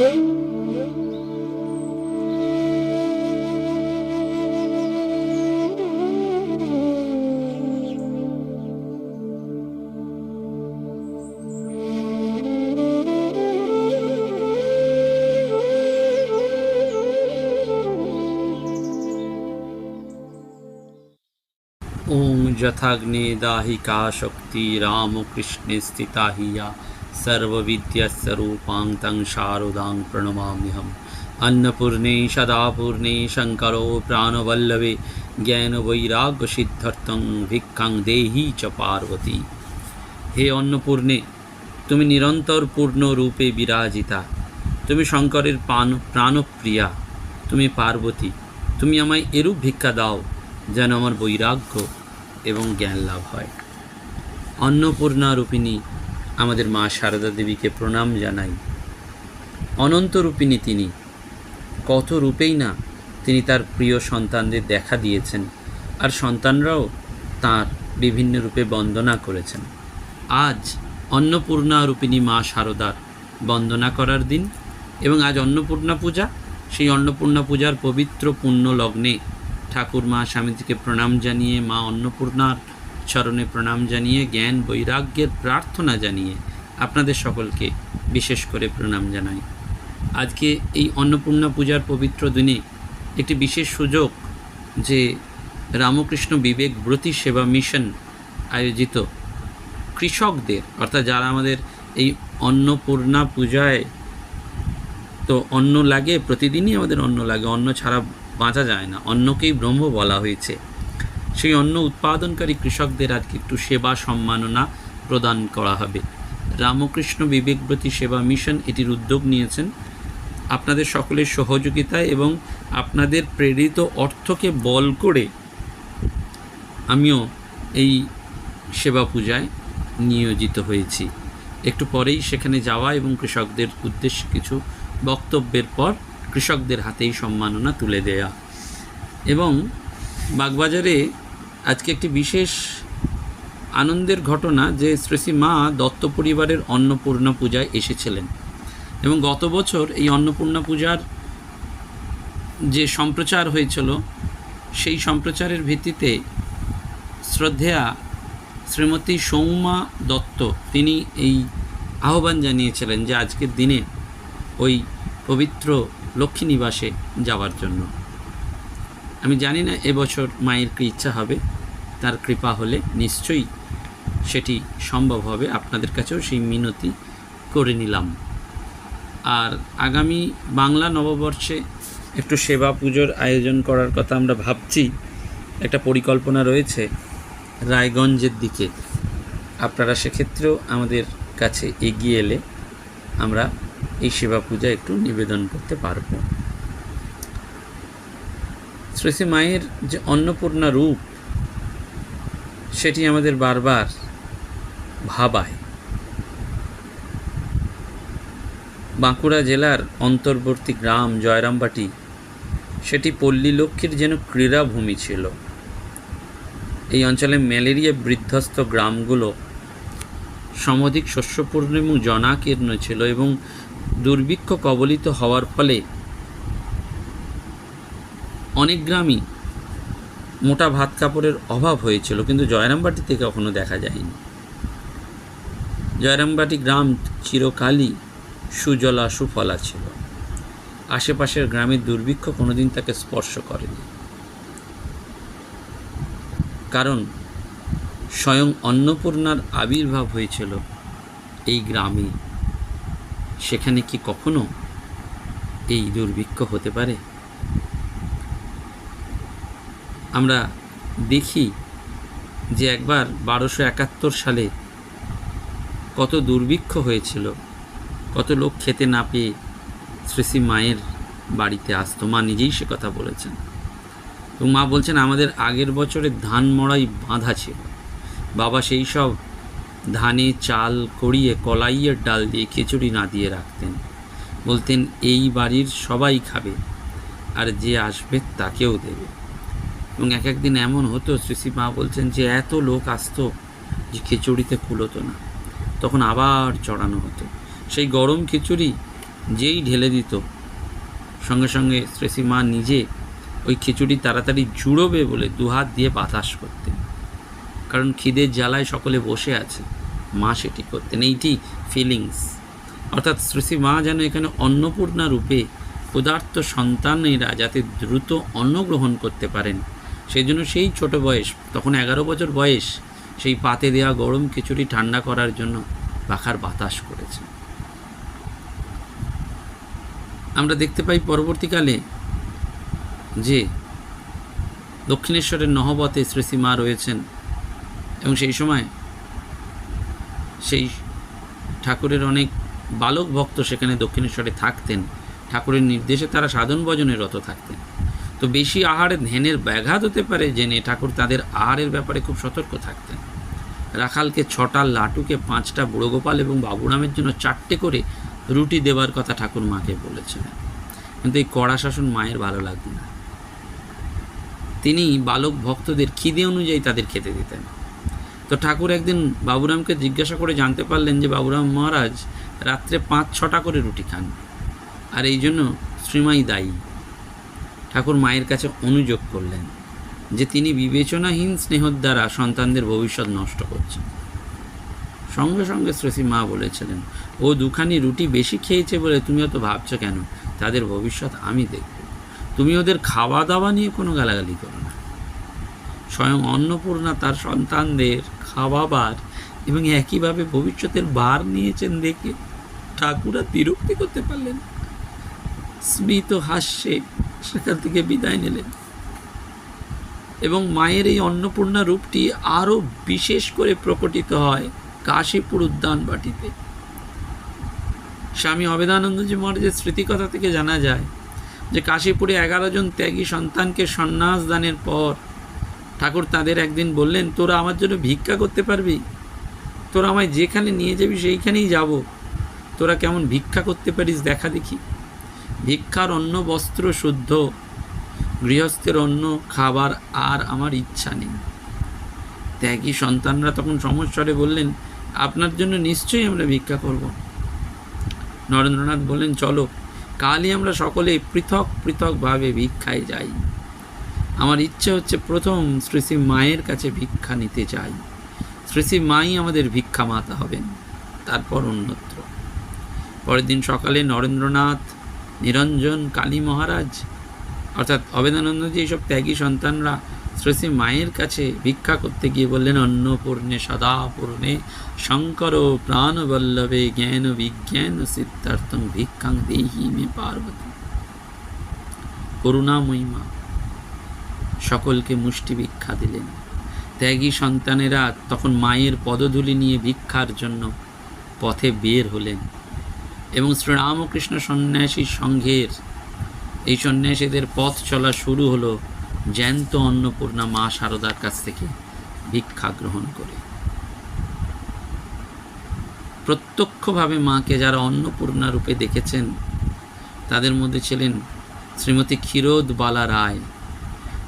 ॐ यथाग्ने दाहिका शक्ति रामकृष्णे स्थिता हि या सर्वविद्यस्वरूपां तं शारदां प्रणमाम्यहम् अन्नपूर्णे सदापूर्णे शङ्करो प्राणवल्लभे জ্ঞানবৈরাগ্যসিদ্ধার্থং ভিক্ষাং দেহি চ পার্বতী হে অন্নপূর্ণে তুমি নিরন্তর পূর্ণ রূপে বিরাজিতা তুমি শঙ্করের প্রাণ প্রাণপ্রিয়া তুমি পার্বতী তুমি আমায় এরূপ ভিক্ষা দাও যেন আমার বৈরাগ্য এবং জ্ঞান লাভ হয় অন্নপূর্ণা রূপিণী আমাদের মা সারদা দেবীকে প্রণাম জানাই। অনন্ত রূপিণী তিনি, কত রূপেই না তিনি তার প্রিয় সন্তানদের দেখা দিয়েছেন আর সন্তানরাও তার বিভিন্ন রূপে বন্দনা করেছেন। আজ অন্নপূর্ণা রূপিণী মা শারদার বন্দনা করার দিন এবং আজ অন্নপূর্ণা পূজা, সেই অন্নপূর্ণা পূজার পবিত্র পুণ্য লগ্নে ঠাকুর মা স্বামীজিকে প্রণাম জানিয়ে মা অন্নপূর্ণার চরণে প্রণাম জানিয়ে, জ্ঞান, বৈরাগ্যের প্রার্থনা জানিয়ে আপনাদের সকলকে বিশেষ করে প্রণাম জানাই। আজকে এই অন্নপূর্ণা পূজার পবিত্র দিনে একটি বিশেষ সুযোগ যে রামকৃষ্ণ বিবেক ব্রতী সেবা মিশন আয়োজিত কৃষকদের, অর্থাৎ যারা আমাদের এই অন্নপূর্ণা পূজায় তো অন্ন লাগে, প্রতিদিনই আমাদের অন্ন লাগে, অন্ন ছাড়া বাঁচা যায় না। অন্নকেই ব্রহ্ম বলা হয়েছে। সেই অন্ন উৎপাদনকারী কৃষকদের আজকে একটু সেবা সম্মাননা প্রদান করা হবে। রামকৃষ্ণ বিবেকব্রতী সেবা মিশন এটির উদ্যোগ নিয়েছেন। আপনাদের সকলের সহযোগিতায় এবং আপনাদের প্রেরিত অর্থকে বল করে আমিও এই সেবা পূজায় নিয়োজিত হয়েছি। একটু পরেই সেখানে যাওয়া এবং কৃষকদের উদ্দেশ্যে কিছু বক্তব্যের পর কৃষকদের হাতেই সম্মাননা তুলে দেয়া। এবং বাগবাজারে আজকে একটি বিশেষ আনন্দের ঘটনা যে শ্রী শ্রী মা দত্ত পরিবারের অন্নপূর্ণা পূজায় এসেছিলেন। এবং গত বছর এই অন্নপূর্ণা পূজার যে সম্প্রচার হয়েছিল, সেই সম্প্রচারের ভিত্তিতে শ্রদ্ধেয়া শ্রীমতী সৌমা দত্ত, তিনি এই আহ্বান জানিয়েছিলেন যে আজকের দিনে ওই পবিত্র লক্ষ্মী নিবাসে যাওয়ার জন্য। আমি জানি না এবছর মায়ের কি ইচ্ছা হবে, তার কৃপা হলে নিশ্চয়ই সেটি সম্ভব হবে। আপনাদের কাছেও সেই মিনতি করে নিলাম। আর আগামী বাংলা নববর্ষে একটু সেবা পুজোর আয়োজন করার কথা আমরা ভাবছি। একটা পরিকল্পনা রয়েছে রায়গঞ্জের দিকে। আপনারা সেক্ষেত্রেও আমাদের কাছে এগিয়ে এলে আমরা এই সেবা পূজা একটু নিবেদন করতে পারব। শ্রী শ্রী মায়ের যে অন্নপূর্ণা রূপ, সেটি আমাদের বারবার ভাবায়। বাঁকুড়া জেলার অন্তর্বর্তী গ্রাম জয়রামবাটি, সেটি পল্লী লক্ষ্মীর যেন ক্রীড়াভূমি ছিল। এই অঞ্চলে ম্যালেরিয়া বৃদ্ধস্ত গ্রামগুলো সমধিক শস্যপূর্ণ এবং জনাকীর্ণ ছিল এবং দুর্ভিক্ষ কবলিত হওয়ার ফলে অনেক গ্রামই মোটা ভাত কাপড়ের অভাব হয়েছিল, কিন্তু জয়রামবাটিতে কখনো দেখা যায়নি। জয়রামবাটি গ্রাম চিরকালই সুজলা সুফলা ছিল। আশেপাশের গ্রামের দুর্ভিক্ষ কোনোদিন তাকে স্পর্শ করেনি। কারণ স্বয়ং অন্নপূর্ণার আবির্ভাব হয়েছিল এই গ্রামে। সেখানে কি কখনো এই দুর্ভিক্ষ হতে পারে? আমরা দেখি যে একবার বারোশো একাত্তর সালে কত দুর্ভিক্ষ হয়েছিল, কত লোক খেতে না পেয়ে শ্রী শ্রী মায়ের বাড়িতে আসতো। মা নিজেই সে কথা বলেছেন। এবং মা বলছেন, আমাদের আগের বছরে ধান মড়াই বাঁধা ছিল। বাবা সেই সব ধানে চাল করিয়ে কলাইয়ের ডাল দিয়ে খিচুড়ি না দিয়ে রাখতেন। বলতেন, এই বাড়ির সবাই খাবে, আর যে আসবে তাকেও দেবে। এবং এক একদিন এমন হতো শ্রী মা বলছেন যে এত লোক আসতো যে খিচুড়িতে কুলোতো না। তখন আবার চড়ানো হতো। সেই গরম খিচুড়ি যেই ঢেলে দিত, সঙ্গে সঙ্গে শ্রেষী মা নিজে ওই খিচুড়ি তাড়াতাড়ি জুড়োবে বলে দুহাত দিয়ে বাতাস করতেন। কারণ খিদের জ্বালায় সকলে বসে আছে, মা সেটি করতেন। এইটি ফিলিংস অর্থাৎ শ্রেষী মা যেন এখানে অন্নপূর্ণা রূপে ক্ষুধার্ত সন্তানেরা যাতে দ্রুত অন্ন গ্রহণ করতে পারেন সেই জন্য সেই ছোট বয়স, তখন এগারো বছর বয়স, সেই পাতে দেওয়া গরম খিচুড়ি ঠান্ডা করার জন্য পাখার বাতাস করেছে। আমরা দেখতে পাই পরবর্তীকালে যে দক্ষিণেশ্বরের নহবতে শ্রেষী মা রয়েছেন এবং সেই সময় সেই ঠাকুরের অনেক বালক ভক্ত সেখানে দক্ষিণেশ্বরে থাকতেন। ঠাকুরের নির্দেশে তারা সাধন ভজনে রত থাকতেন। তো বেশি আহারে ধ্যানের ব্যাঘাত হতে পারে জেনে ঠাকুর তাদের আহারের ব্যাপারে খুব সতর্ক থাকতেন। রাখালকে ছটা লাটুকে পাঁচটা বুড়ো গোপাল এবং বাবুরামের জন্য চারটে করে রুটি দেওয়ার কথা ঠাকুর মাকে বলেছিলেন কিন্তু এই কড়া শাসন মায়ের ভালো লাগতো না। তিনি বালক ভক্তদের খিদে অনুযায়ী তাদের খেতে দিতেন। তো ঠাকুর একদিন বাবুরামকে জিজ্ঞাসা করে জানতে পারলেন যে বাবুরাম মহারাজ রাত্রে পাঁচ ছটা করে রুটি খান। আর এই জন্য শ্রীমাই দায়ী। ঠাকুর মায়ের কাছে অনুযোগ করলেন যে তিনি বিবেচনাহীন স্নেহর দ্বারা সন্তানদের ভবিষ্যৎ নষ্ট করছেন। সঙ্গে সঙ্গে শ্রেষী মা বলেছিলেন, ও দুখানি রুটি বেশি খেয়েছে বলে তুমি অত ভাবছ কেন? তাদের ভবিষ্যৎ আমি দেখব। তুমি ওদের খাওয়া দাওয়া নিয়ে কোনো গালাগালি করো না। স্বয়ং অন্নপূর্ণা তার সন্তানদের খাওয়াবার এবং একইভাবে ভবিষ্যতের বার নিয়েছেন দেখে ঠাকুরা বিরক্তি করতে পারলেন। স্মিত হাস্যে সেখান থেকে বিদায় নিলেন। এবং মায়ের এই অন্নপূর্ণা রূপটি আরও বিশেষ করে প্রকটিত হয় কাশীপুর উদ্যান বাটিতে। স্বামী অবেদানন্দজি মহারাজের স্মৃতিকথা থেকে জানা যায় যে কাশীপুরে এগারো জন ত্যাগী সন্তানকে সন্ন্যাস দানের পর ঠাকুর তাদের একদিন বললেন, তোরা আমার জন্য ভিক্ষা করতে পারবি? তোরা আমায় যেখানে নিয়ে যাবি সেইখানেই যাব। তোরা কেমন ভিক্ষা করতে পারিস দেখা দেখি। ভিক্ষার অন্য বস্ত্র শুদ্ধ, গৃহস্থের অন্য খাবার আর আমার ইচ্ছা নেই। ত্যাগী সন্তানরা তখন সমস্যারে বললেন, আপনার জন্য নিশ্চয়ই আমরা ভিক্ষা করব। নরেন্দ্রনাথ বললেন, চলো, কালই আমরা সকলে পৃথক পৃথকভাবে ভিক্ষায় যাই। আমার ইচ্ছে হচ্ছে প্রথম শ্রী শ্রী মায়ের কাছে ভিক্ষা নিতে চাই শ্রী শ্রী মাই আমাদের ভিক্ষা মাতা হবেন, তারপর অন্যত্র। পরের দিন সকালে নরেন্দ্রনাথ নিরঞ্জন কালী মহারাজ, অর্থাৎ অবেদানন্দজি এইসব ত্যাগী সন্তানরা শ্রী মায়ের কাছে ভিক্ষা করতে গিয়ে বললেন, অন্নপূর্ণে, সদাপূর্ণে, শঙ্কর প্রাণবল্লভে জ্ঞান বিজ্ঞান সিদ্ধার্থং ভিক্ষাং দেহি মে পার্বতী। করুণাময়ী মা, সকলকে মুষ্টি ভিক্ষা দিলেন। ত্যাগী সন্তানেরা তখন মায়ের পদধূলি নিয়ে ভিক্ষার জন্য পথে বের হলেন। এবং শ্রীরামকৃষ্ণ সন্ন্যাসী সংঘের এই সন্ন্যাসীদের পথ চলা শুরু হলো জ্যান্ত অন্নপূর্ণা মা শারদার কাছ থেকে ভিক্ষা গ্রহণ করে। প্রত্যক্ষভাবে মাকে যারা অন্নপূর্ণা রূপে দেখেছেন, তাদের মধ্যে ছিলেন শ্রীমতী ক্ষীরোদ বালা রায়।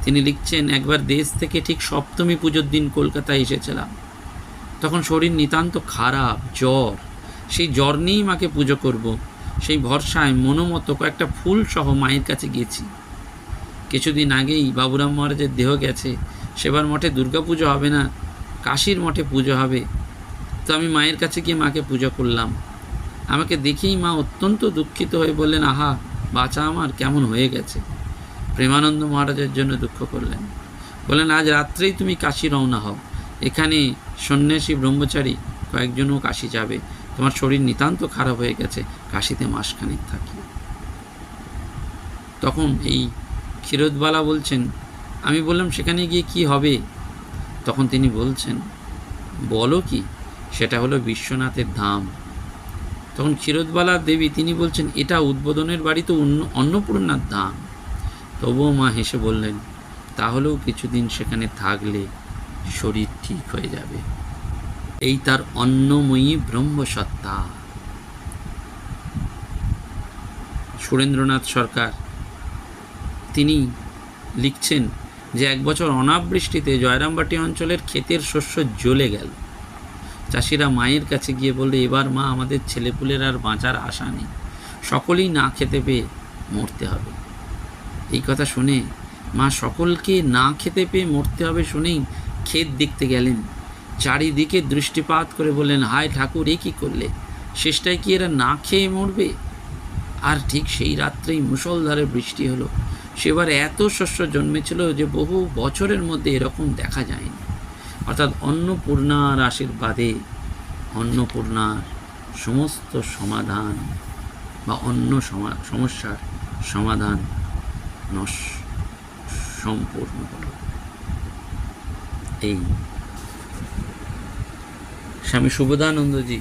তিনি লিখছেন, একবার দেশ থেকে ঠিক সপ্তমী পুজোর দিন কলকাতায় এসেছিলাম। তখন শরীর নিতান্ত খারাপ, জ্বর সেই জ্বর নিয়েই মাকে পুজো করব। সেই ভরসায় মনোমতো কয়েকটা ফুল সহ মায়ের কাছে গেছি কিছুদিন আগেই বাবুরাম মহারাজের দেহ গেছে। সেবার মঠে দুর্গাপুজো হবে না, কাশীর মঠে পুজো হবে। তো আমি মায়ের কাছে গিয়ে মাকে পুজো করলাম। আমাকে দেখেই মা অত্যন্ত দুঃখিত হয়ে বললেন, আহা বাচ্চা আমার, কেমন হয়ে গেছে? প্রেমানন্দ মহারাজের জন্য দুঃখ করলেন। বললেন, আজ রাত্রেই তুমি কাশি রওনা হও। এখানে সন্ন্যাসী ব্রহ্মচারী কয়েকজনও কাশি যাবে। তোমার শরীর নিতান্ত খারাপ হয়ে গেছে, কাশিতে মাসখানেক থাকি। তখন এই ক্ষীরোদবালা বলছেন, আমি বললাম, সেখানে গিয়ে কি হবে? তখন তিনি বলছেন, বলো কি, সেটা হলো বিশ্বনাথের ধাম। তখন ক্ষীরোদবালা দেবী, তিনি বলছেন, এটা উদ্বোধনের বাড়ি তো অন্য, অন্নপূর্ণার ধাম। তবুও মা হেসে বললেন, তাহলেও কিছুদিন সেখানে থাকলে শরীর ঠিক হয়ে যাবে। এই তার অন্নময়ী ব্রহ্মসত্তা। সুরেন্দ্রনাথ সরকার, তিনি লিখছেন যে এক বছর অনাবৃষ্টিতে জয়রামবাটি অঞ্চলের ক্ষেতের শস্য জ্বলে গেল। চাষিরা মায়ের কাছে গিয়ে বললে, এবার মা, আমাদের ছেলেপুলের আর বাঁচার আশা নেই। সকলেই না খেতে পেয়ে মরতে হবে। এই কথা শুনে মা সকলকে না খেতে পেয়ে মরতে হবে শুনেই ক্ষেত দেখতে গেলেন। চারিদিকে দৃষ্টিপাত করে বললেন, হায় ঠাকুর, এ কী করলে? শেষটায় কি এরা না খেয়ে মরবে? আর ঠিক সেই রাত্রেই মুষলধারে বৃষ্টি হলো। সেবার এত শস্য জন্মেছিল যে বহু বছরের মধ্যে এরকম দেখা যায়নি। অর্থাৎ অন্নপূর্ণার আশীর্বাদে অন্নপূর্ণার সমস্ত সমাধান বা অন্য সমা- সমস্যার সমাধান সম্পূর্ণ হল। এই স্বামী শুভদানন্দজি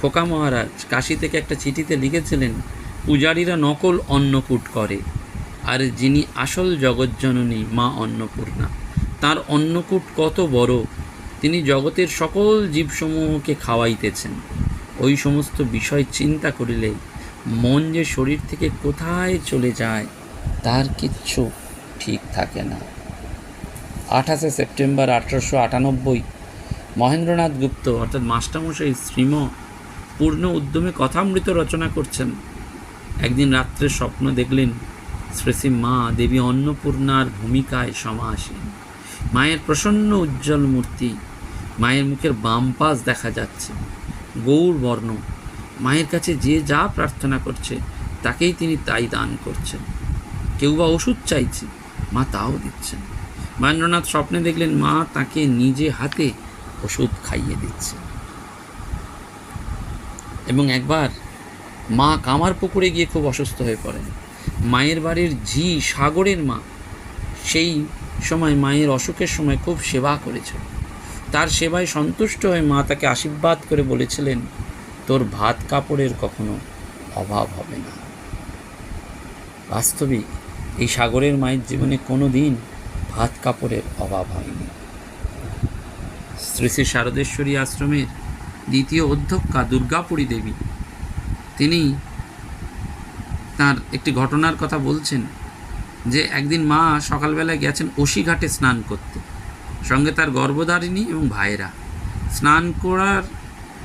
খোকা মহারাজ কাশি থেকে একটা চিঠিতে লিখেছিলেন, পূজারীরা নকল অন্নকূট করে, আর যিনি আসল জগজ্জননী মা অন্নপূর্ণা। তার অন্নকূট কত বড়, তিনি জগতের সকল জীবসমূহকে খাওয়াইতেছেন। ওই সমস্ত বিষয় চিন্তা করিলে মন যে শরীর থেকে কোথায় চলে যায়, তার কিচ্ছু ঠিক থাকে না। আঠাশে সেপ্টেম্বর আঠারোশো আটানব্বই মহেন্দ্রনাথ গুপ্ত, অর্থাৎ মাস্টারমশাই শ্রীম পূর্ণ উদ্যমে কথামৃত রচনা করছেন। একদিন রাত্রে স্বপ্ন দেখলেন শ্রী শ্রী মা দেবী অন্নপূর্ণার ভূমিকায় সমাসীন মায়ের প্রসন্ন উজ্জ্বল মূর্তি, মায়ের মুখের বাম পাশ দেখা যাচ্ছে, গৌর বর্ণ। মায়ের কাছে যে যা প্রার্থনা করছে, তাকেই তিনি তাই দান করছেন। কেউ বা ওষুধ চাইছে, মা তাও দিচ্ছেন। মহেন্দ্রনাথ স্বপ্নে দেখলেন, মা তাকে নিজে হাতে ওষুধ খাইয়ে দিচ্ছে। এবং একবার মা কামার পুকুরে গিয়ে খুব অসুস্থ হয়ে পড়েন। মায়ের বাড়ির ঝি সাগরের মা, সেই সময় মায়ের অসুখের সময় খুব সেবা করেছিল। তার সেবায় সন্তুষ্ট হয়ে মা তাকে আশীর্বাদ করে বলেছিলেন, তোর ভাত কাপড়ের কখনো অভাব হবে না। বাস্তবিক এই সাগরের মায়ের জীবনে কোনো দিন ভাত কাপড়ের অভাব হয়নি। শ্রী শ্রী শারদেশ্বরী আশ্রমের দ্বিতীয় অধ্যক্ষা দুর্গাপুরী দেবী। তিনি তার একটি ঘটনার কথা বলছেন যে একদিন মা সকালবেলায় গেছেন ঘাটে স্নান করতে। সঙ্গে তার গর্ভধারিণী এবং ভাইয়েরা স্নান করার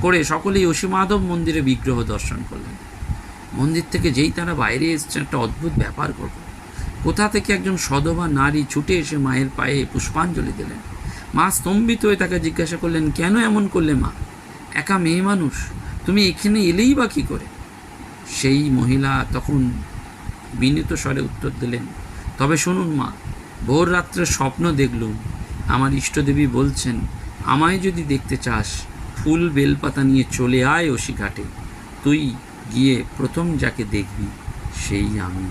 করে সকলেই মাধব মন্দিরে বিগ্রহ দর্শন করলেন। মন্দির থেকে যেই তারা বাইরে এসছেন একটা অদ্ভুত ব্যাপার করল কোথা থেকে একজন সধবা নারী ছুটে এসে মায়ের পায়ে পুষ্পাঞ্জলি দিলেন? মা স্তম্ভিত হয়ে তাকে জিজ্ঞাসা করলেন, কেন এমন করলে মা? একা মেয়ে মানুষ? তুমি এখানে এলেই বা কী করে? সেই মহিলা তখন বিনীত স্বরে উত্তর দিলেন, তবে শুনুন মা, ভোর রাত্রে স্বপ্ন দেখলুম। আমার ইষ্টদেবী বলছেন, আমায় যদি দেখতে চাস, ফুল বেলপাতা নিয়ে চলে আয় ওসি ঘাটে তুই গিয়ে প্রথম যাকে দেখবি, সেই আমি।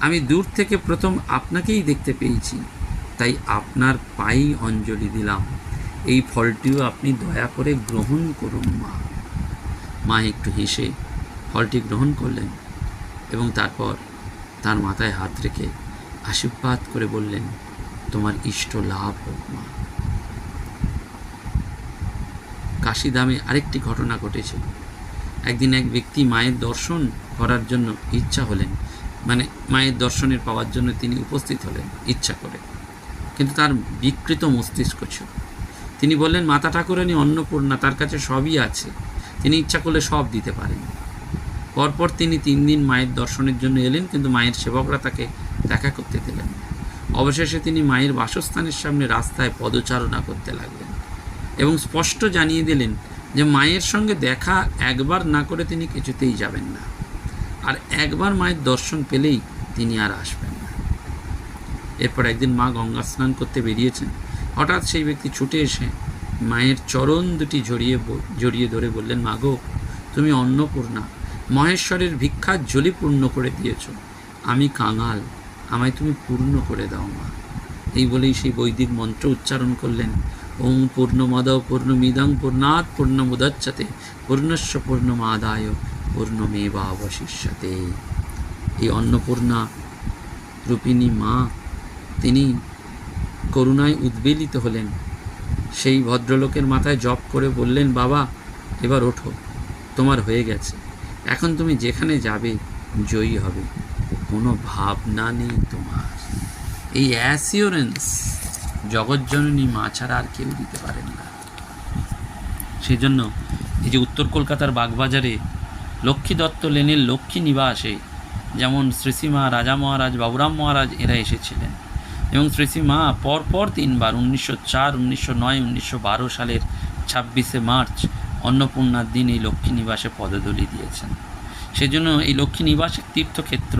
আমি দূর থেকে প্রথম আপনাকেই দেখতে পেয়েছি। তাই আপনার পাই অঞ্জলি দিলাম। এই ফলটিও আপনি দয়া করে গ্রহণ করুন, মা। মা একটু হেসে ফলটি গ্রহণ করলেন এবং তারপর তার মাথায় হাত রেখে আশীর্বাদ করে বললেন, তোমার ইষ্ট লাভ হোক, মা। কাশিধামে আরেকটি ঘটনা ঘটেছিল একদিন এক ব্যক্তি মায়ের দর্শন করার জন্য ইচ্ছা হলেন মানে মায়ের দর্শনের পাওয়ার জন্য তিনি উপস্থিত হলেন, ইচ্ছা করে। কিন্তু তার বিকৃত মস্তিষ্ক ছিল। তিনি বললেন, মাতা ঠাকুরানী অন্নপূর্ণা, তার কাছে সবই আছে। তিনি ইচ্ছা করলে সব দিতে পারেন। পরপর তিনি তিন দিন মায়ের দর্শনের জন্য এলেন, কিন্তু মায়ের সেবকরা তাকে দেখা করতে দিলেন অবশেষে তিনি মায়ের বাসস্থানের সামনে রাস্তায় পদচারণা করতে লাগলেন এবং স্পষ্ট জানিয়ে দিলেন যে মায়ের সঙ্গে দেখা একবার না করে তিনি কিছুতেই যাবেন না। আর একবার মায়ের দর্শন পেলেই তিনি আর আসবেন এরপর একদিন মা গঙ্গা স্নান করতে বেরিয়েছেন। হঠাৎ সেই ব্যক্তি ছুটে এসে মায়ের চরণ দুটি জড়িয়ে জড়িয়ে ধরে বললেন, মা গো, তুমি অন্নপূর্ণা, মহেশ্বরের ভিক্ষার ঝুলি পূর্ণ করে দিয়েছ। আমি কাঙাল, আমায় তুমি পূর্ণ করে দাও মা। এই বলেই সেই বৈদিক মন্ত্র উচ্চারণ করলেন। ওং পূর্ণমদ পূর্ণমিদং পূর্ণাৎ পূর্ণমুদচ্ছতে, পূর্ণস্য পূর্ণমাদায় পূর্ণমেবা অবশিষ্যতে এই অন্নপূর্ণা রূপিণী মা তিনি করুণায় উদ্বেলিত হলেন। সেই ভদ্রলোকের মাথায় জপ করে বললেন, বাবা, এবার ওঠো, তোমার হয়ে গেছে। এখন তুমি যেখানে যাবে, জয়ী হবে। কোনো ভাবনা নেই তোমার। এই অ্যাসিওরেন্স জগজ্জননী মা ছাড়া আর কেউ দিতে পারেন না। সেই জন্য এই যে উত্তর কলকাতার বাগবাজারে লক্ষ্মী দত্ত লেনের লক্ষ্মী নিবাসে যেমন শ্রীসীমা রাজা মহারাজ, বাবুরাম মহারাজ এরা এসেছিলেন। এবং শ্রীসীমা পরপর তিনবার, উনিশশো চার, উনিশশো নয়, উনিশশো বারো সালের ছাব্বিশে মার্চ অন্নপূর্ণার দিন এই লক্ষ্মী নিবাসে পদধূলি দিয়েছেন। সেজন্য এই লক্ষ্মী নিবাস তীর্থক্ষেত্র,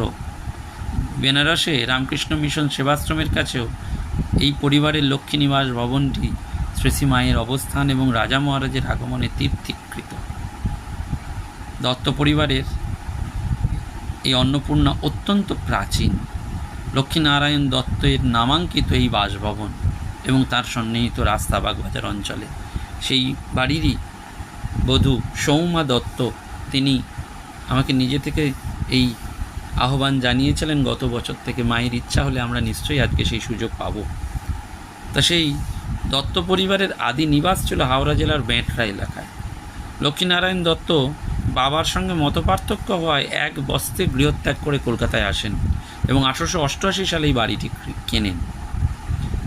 বেনারসে রামকৃষ্ণ মিশন সেবাশ্রমের কাছেও এই পরিবারের লক্ষ্মী নিবাস ভবনটি শ্রীশ্রী মায়ের অবস্থান এবং রাজা মহারাজের আগমনে তীর্থীকৃত। দত্ত পরিবারের এই অন্নপূর্ণা অত্যন্ত প্রাচীন। লক্ষ্মীনারায়ণ দত্তের নামাঙ্কিত এই বাসভবন এবং তার সন্নিহিত রাস্তা বাগবাজার অঞ্চলে। সেই বাড়িরই বধূ সৌমা দত্ত, তিনি আমাকে নিজে থেকে এই আহ্বান জানিয়েছিলেন, গত বছর থেকে মায়ের ইচ্ছা হলে আমরা নিশ্চয়ই আজকে সেই সুযোগ পাব। তা সেই দত্ত পরিবারের আদি নিবাস ছিল হাওড়া জেলার বেঁটরা এলাকায়। লক্ষ্মীনারায়ণ দত্ত বাবার সঙ্গে মতপার্থক্য হওয়ায় এক বস্তে গৃহত্যাগ করে কলকাতায় আসেন। এবং আঠারোশো অষ্টআশি সালে এই বাড়িটি কেনেন।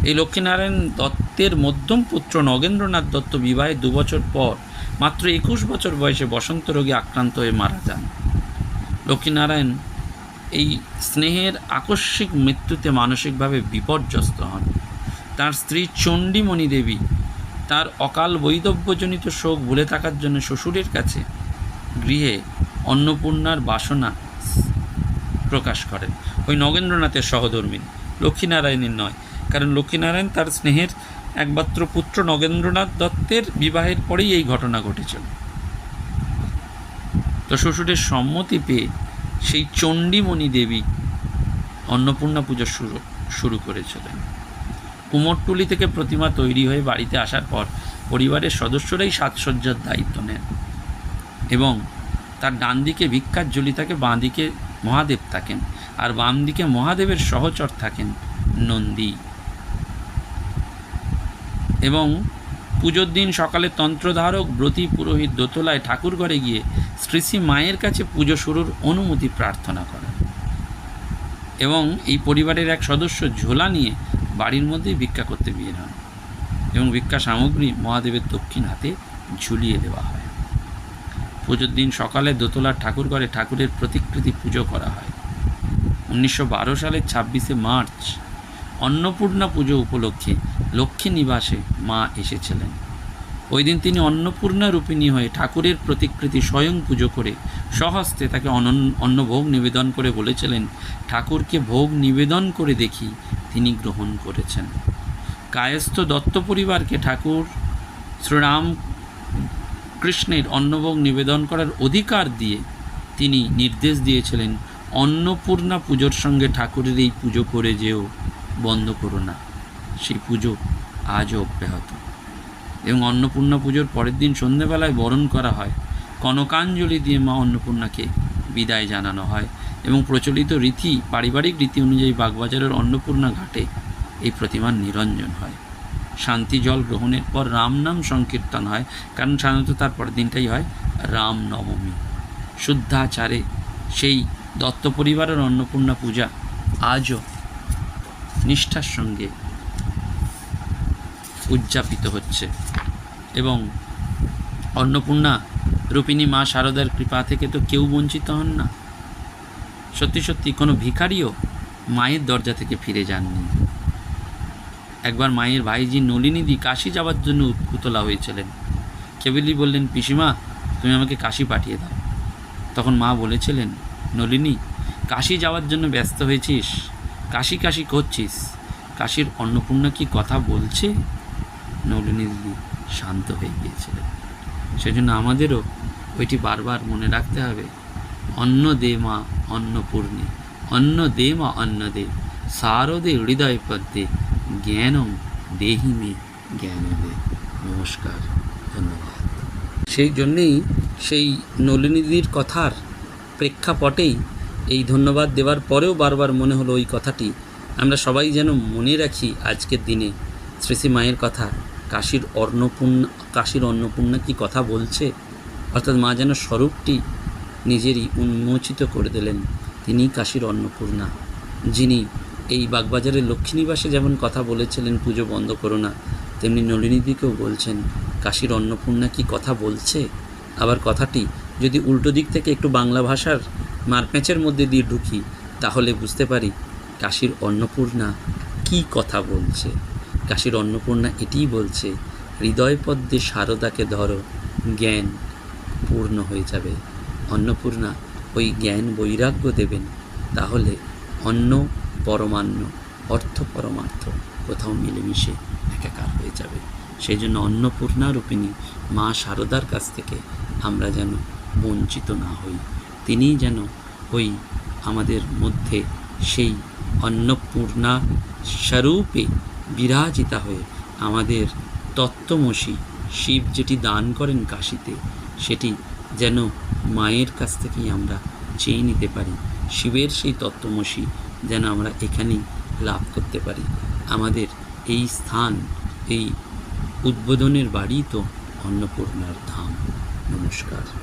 এই লক্ষ্মীনারায়ণ দত্তের মধ্যম পুত্র নগেন্দ্রনাথ দত্ত বিবাহের দুবছর পর মাত্র একুশ বছর বয়সে বসন্ত রোগে আক্রান্ত হয়ে মারা যান। লক্ষ্মীনারায়ণ এই স্নেহের আকস্মিক মৃত্যুতে মানসিকভাবে বিপর্যস্ত হন। তার স্ত্রী চণ্ডীমণি দেবী তার অকাল বৈদব্যজনিত শোক ভুলে থাকার জন্য শ্বশুরের কাছে গৃহে অন্নপূর্ণার বাসনা প্রকাশ করেন। ওই নগেন্দ্রনাথের সহধর্মিনী লক্ষ্মীনারায়ণের নয়। কারণ লক্ষ্মীনারায়ণ তার স্নেহের একমাত্র পুত্র নগেন্দ্রনাথ দত্তের বিবাহের পরেই এই ঘটনা ঘটেছিল তো শ্বশুরের সম্মতি পেয়ে সেই চণ্ডীমণি দেবী অন্নপূর্ণা পুজো শুরু শুরু করেছিলেন। কুমোরটুলি থেকে প্রতিমা তৈরি হয়ে বাড়িতে আসার পর পরিবারের সদস্যরাই সাজসজ্জার দায়িত্ব নেন এবং তার ডান দিকে ভিক্ষার ঝুলি থাকে, বাঁ দিকে মহাদেব থাকেন। আর বাম দিকে মহাদেবের সহচর থাকেন নন্দী। এবং পুজোর দিন সকালে তন্ত্রধারক, ব্রতী পুরোহিত দোতলায় ঠাকুর ঘরে গিয়ে শ্রীশ্রী মায়ের কাছে পুজো শুরুর অনুমতি প্রার্থনা করেন। এবং এই পরিবারের এক সদস্য ঝোলা নিয়ে বাড়ির মধ্যেই ভিক্ষা করতে বের হন এবং ভিক্ষা সামগ্রী মহাদেবের দক্ষিণ হাতে ঝুলিয়ে দেওয়া হয়। পুজোর দিন সকালে দোতলার ঠাকুর ঘরে ঠাকুরের প্রতিকৃতি পুজো করা হয়। উনিশশো বারো সালের ছাব্বিশে মার্চ অন্নপূর্ণা পুজো উপলক্ষে লক্ষ্মী নিবাসে মা এসেছিলেন। ওই দিন তিনি অন্নপূর্ণা রূপিণী হয়ে ঠাকুরের প্রতিকৃতি স্বয়ং পুজো করে স্বহস্তে তাকে অনন্য অন্নভোগ নিবেদন করে বলেছিলেন, ঠাকুরকে ভোগ নিবেদন করে দেখি তিনি গ্রহণ করেছেন। কায়স্থ দত্ত পরিবারকে ঠাকুর শ্রীরাম কৃষ্ণের অন্নভোগ নিবেদন করার অধিকার দিয়ে তিনি নির্দেশ দিয়েছিলেন অন্নপূর্ণা পুজোর সঙ্গে ঠাকুরের এই পুজো করে যেও বন্ধ করো না। সেই পুজো আজও অব্যাহত। এবং অন্নপূর্ণা পুজোর পরের দিন সন্ধেবেলায় বরণ করা হয়। কনকাঞ্জলি দিয়ে মা অন্নপূর্ণাকে বিদায় জানানো হয় এবং প্রচলিত রীতি, পারিবারিক রীতি অনুযায়ী বাগবাজারের অন্নপূর্ণা ঘাটে এই প্রতিমার নিরঞ্জন হয়। শান্তি জল গ্রহণের পর রাম নাম সংকীর্তন হয়। কারণ সাধারণত তার পরের দিনটাই হয় রাম নবমী। শুদ্ধাচারে সেই দত্ত পরিবারের অন্নপূর্ণা পূজা আজও নিষ্ঠার সঙ্গে উদযাপিত হচ্ছে। এবং অন্নপূর্ণা, রূপিণী মা শারদার কৃপা থেকে তো কেউ বঞ্চিত হন না। সত্যি সত্যি, কোনো ভিখারিও মায়ের দরজা থেকে ফিরে যাননি। একবার মায়ের ভাইজি নলিনীদি কাশি যাওয়ার জন্য উতলা হয়েছিলেন। কেবলই বললেন, পিসিমা, তুমি আমাকে কাশি পাঠিয়ে দাও। তখন মা বলেছিলেন নলিনী, কাশি যাওয়ার জন্য ব্যস্ত হয়েছিস? কাশি কাশি করছিস। কাশির অন্নপূর্ণা কি কথা বলছে? নলিনী শান্ত হয়ে গিয়েছিলেন সেজন্য আমাদেরও ওইটি বারবার মনে রাখতে হবে। অন্ন দে মা, অন্নপূর্ণে। অন্ন দে মা, অন্ন দে। সারদে হৃদয় পদ্মে। জ্ঞানম দেহি মে জ্ঞান দে নমস্কার, ধন্যবাদ। সেই জন্যেই সেই নলিনীদির কথার প্রেক্ষাপটেই এই ধন্যবাদ দেওয়ার পরেও বারবার মনে হলো ওই কথাটি। আমরা সবাই যেন মনে রাখি আজকের দিনে। শ্রী শ্রী মায়ের কথা, কাশীর অন্নপূর্ণা কাশীর অন্নপূর্ণা কি কথা বলছে? অর্থাৎ মা যেন স্বরূপটি নিজেরই উন্মোচিত করে দিলেন, তিনিই কাশীর অন্নপূর্ণা। যিনি এই বাগবাজারের লক্ষ্মীনিবাসে যেমন কথা বলেছিলেন, পুজো বন্ধ করো না, তেমনি নলিনীদিকেও বলছেন, কাশীর অন্নপূর্ণা কি কথা বলছে? আবার কথাটি যদি উল্টো দিক থেকে একটু বাংলা ভাষার মারপ্যাঁচের মধ্যে দিয়ে ঢুকি, তাহলে বুঝতে পারি কাশীর অন্নপূর্ণা কি কথা বলছে। কাশীর অন্নপূর্ণা এটিই বলছে, হৃদয় পদ্মে শারদাকে ধরো, জ্ঞান পূর্ণ হয়ে যাবে। অন্নপূর্ণা ওই জ্ঞান বৈরাগ্য দেবেন, তাহলে অন্ন পরমান্ন, অর্থ পরমার্থ কোথাও মিলেমিশে একাকার হয়ে যাবে। সেই জন্য অন্নপূর্ণা রূপিণী মা শারদার কাছ থেকে আমরা যেন বঞ্চিত না হই। তিনিই যেন ওই আমাদের মধ্যে সেই অন্নপূর্ণা স্বরূপে বিরাজিতা হয়ে আমাদের তত্ত্বমসী শিব যেটি দান করেন কাশিতে, সেটি যেন মায়ের কাছ থেকেই আমরা চেয়ে নিতে পারি। শিবের সেই তত্ত্বমসী যেন আমরা এখানেই লাভ করতে পারি। আমাদের এই স্থান, এই উদ্বোধনের বাড়ি তো অন্নপূর্ণার ধাম। নমস্কার।